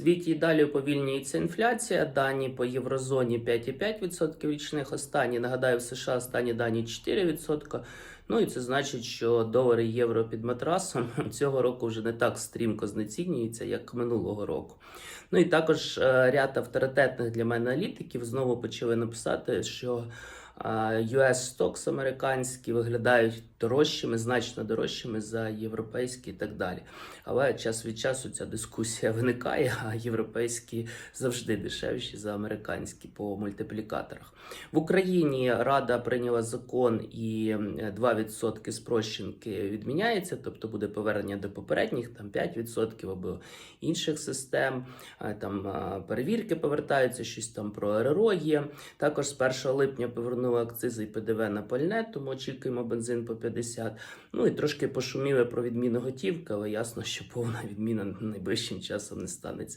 світі далі уповільнюється інфляція. Дані по єврозоні 5,5% річних. Останні нагадаю, в США останні дані 4%. Ну і це значить, що долар і євро під матрасом цього року вже не так стрімко знецінюється, як минулого року. Ну і також е, ряд авторитетних для мене аналітиків знову почали написати, що US stocks американські виглядають дорожчими, значно дорожчими за європейські і так далі. Але час від часу ця дискусія виникає, а європейські завжди дешевші за американські по мультиплікаторах. В Україні Рада прийняла закон і е, 2% спрощенки відміняється, тобто буде повернення до попередніх, там 5% або інших систем. Там перевірки повертаються, щось там про РРО є. Також з 1 липня повернули акцизи і ПДВ на пальне, тому очікуємо бензин по 50. Ну і трошки пошуміли про відміну готівки, але ясно, що повна відміна найближчим часом не станеться.